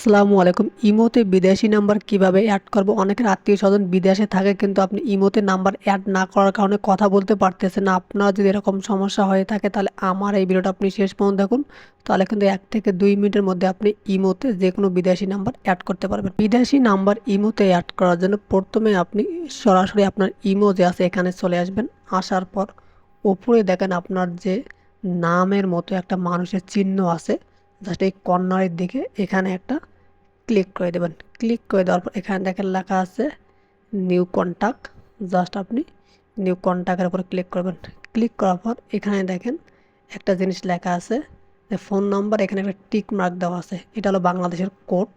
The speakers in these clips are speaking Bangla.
আসসালামু আলাইকুম। ইমোতে বিদেশি নাম্বার কীভাবে অ্যাড করব? অনেকের আত্মীয় স্বজন বিদেশে থাকে, কিন্তু আপনি ইমোতে নাম্বার অ্যাড না করার কারণে কথা বলতে পারতেছেন না। আপনার যদি এরকম সমস্যা হয়ে থাকে, তাহলে আমার এই ভিডিওটা আপনি শেষ পর্যন্ত দেখুন। তাহলে কিন্তু এক থেকে দুই মিনিটের মধ্যে আপনি ইমোতে যে কোনো বিদেশি নাম্বার অ্যাড করতে পারবেন। বিদেশি নাম্বার ইমোতে অ্যাড করার জন্য প্রথমে আপনি সরাসরি আপনার ইমো যে আছে, এখানে চলে আসবেন। আসার পর ওপরে দেখেন আপনার যে নামের মতো একটা মানুষের চিহ্ন আছে, জাস্ট এই কর্নারের দিকে এখানে একটা ক্লিক করে দেবেন। ক্লিক করে দেওয়ার পর এখানে দেখেন লেখা আছে নিউ কন্ট্যাক্ট জাস্ট আপনি নিউ কন্ট্যাক্টের উপর ক্লিক করবেন। ক্লিক করার পর এখানে দেখেন একটা জিনিস লেখা আছে যে ফোন নাম্বার এখানে একটা টিক মার্ক দেওয়া আছে। এটা হলো বাংলাদেশের কোড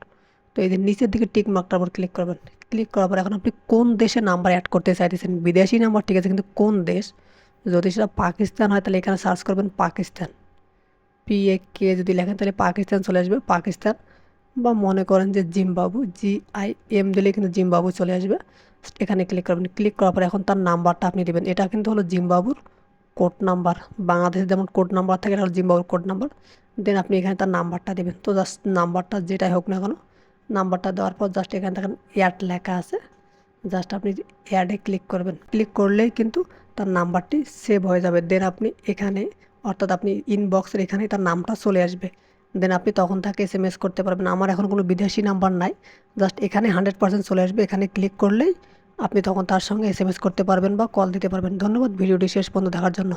তো এই যে নিচের দিকে টিক মার্কটার উপর ক্লিক করবেন। ক্লিক করার পর এখন আপনি কোন দেশে নাম্বার অ্যাড করতে চাইতেছেন? বিদেশি নাম্বার ঠিক আছে, কিন্তু কোন দেশ? যদি সেটা পাকিস্তান হয় তাহলে এখানে সার্চ করবেন পাকিস্তান। পি এ কে যদি লেখেন তাহলে পাকিস্তান চলে আসবে। পাকিস্তান। বা মনে করেন যে জিম্বাবু জি আই এম দিলে কিন্তু জিম্বাবু চলে আসবে। এখানে ক্লিক করবেন। ক্লিক করার পর এখন তার নাম্বারটা আপনি দেবেন। এটা কিন্তু হলো জিম্বাবুর কোড নাম্বার বাংলাদেশে যেমন কোড নাম্বার থাকে, এটা হলো জিম্বাবুর কোড নাম্বার দেন আপনি এখানে তার নাম্বারটা দেবেন। তো জাস্ট নাম্বারটা যেটাই হোক না কেন নাম্বারটা দেওয়ার পর জাস্ট এখানে দেখেন অ্যাড লেখা আছে। জাস্ট আপনি অ্যাডে ক্লিক করবেন। ক্লিক করলেই কিন্তু তার নাম্বারটি সেভ হয়ে যাবে। দেন আপনি এখানে, অর্থাৎ আপনি ইনবক্সের এখানে তার নামটা চলে আসবে। দেন আপনি তখন তাকে এস এম এস করতে পারবেন। আমার এখন কোনো বিদেশি নাম্বার নাই। জাস্ট এখানে হান্ড্রেড পার্সেন্ট চলে আসবে। এখানে ক্লিক করলেই আপনি তখন তার সঙ্গে এস এম এস করতে পারবেন বা কল দিতে পারবেন। ধন্যবাদ। ভিডিওটি শেষ পর্যন্ত দেখার জন্য।